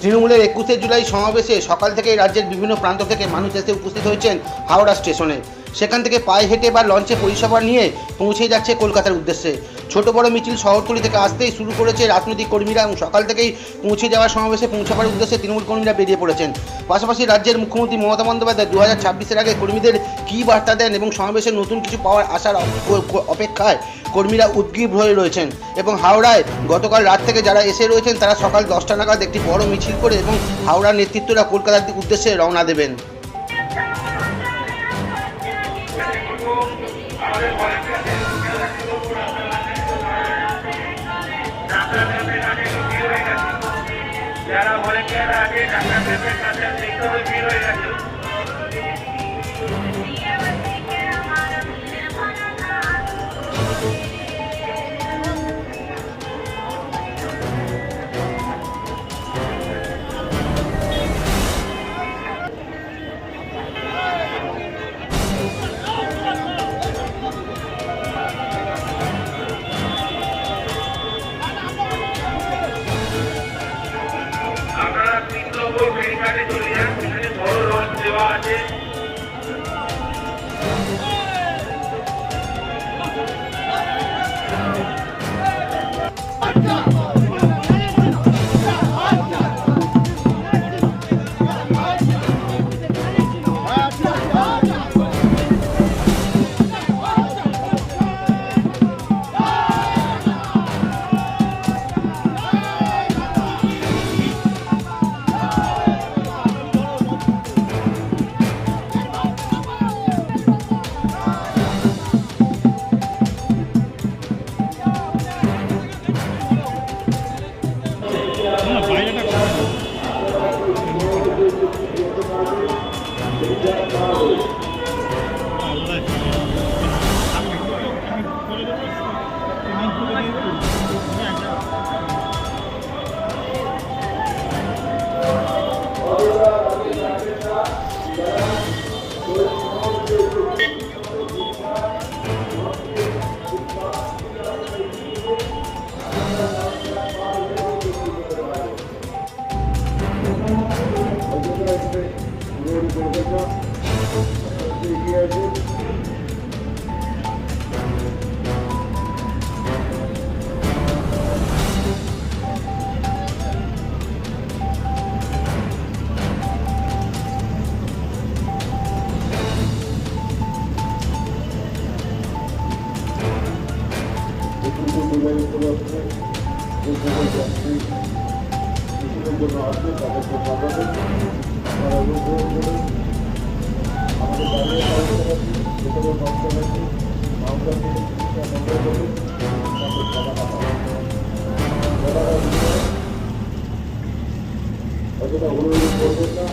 তৃণমূলের একুশে জুলাই সমাবেশে সকাল থেকে রাজ্যের বিভিন্ন প্রান্ত থেকে মানুষ এসে উপস্থিত হয়েছেন হাওড়া স্টেশনে। সেখান থেকে পায়ে হেঁটে বা লঞ্চে পরিষেবা নিয়ে পৌঁছে যাচ্ছে কলকাতার উদ্দেশ্যে। ছোট বড় মিছিল শহরতলি থেকে আসতেই শুরু করেছে রাজনৈতিক কর্মীরা এবং সকাল থেকেই পৌঁছে যাওয়ার সমাবেশে পৌঁছাবার উদ্দেশ্যে তৃণমূল কর্মীরা বেরিয়ে পড়েছেন। পাশাপাশি রাজ্যের মুখ্যমন্ত্রী মমতা বন্দ্যোপাধ্যায় দু হাজার ছাব্বিশের আগে কর্মীদের কী বার্তা দেন এবং সমাবেশে নতুন কিছু পাওয়ার আশার অপেক্ষায় কর্মীরা উদ্গ্রীব হয়ে রয়েছেন এবং হাওড়ায় গতকাল রাত থেকে যারা এসে রয়েছেন তারা সকাল দশটা নাগাদ একটি বড় মিছিল করে এবং হাওড়ার নেতৃত্বরা কলকাতার উদ্দেশ্যে রওনা দেবেন। যারা ভলেন্টিয়ার আছে ডাক্তারদের কাছে দেখতে হবে ভিড় হয়ে Jack Conley. সকল যাত্রী মিছিলের জন্য আসবে তাদেরকে স্বাগত তারা অনুগ্রহ করে আমাদের দাঁড়িয়ে যেখানে নষ্ট হয়েছে চিকিৎসা বন্ধ করে তাদের সমাধান হবে অতটা অনুরোধ করবেন না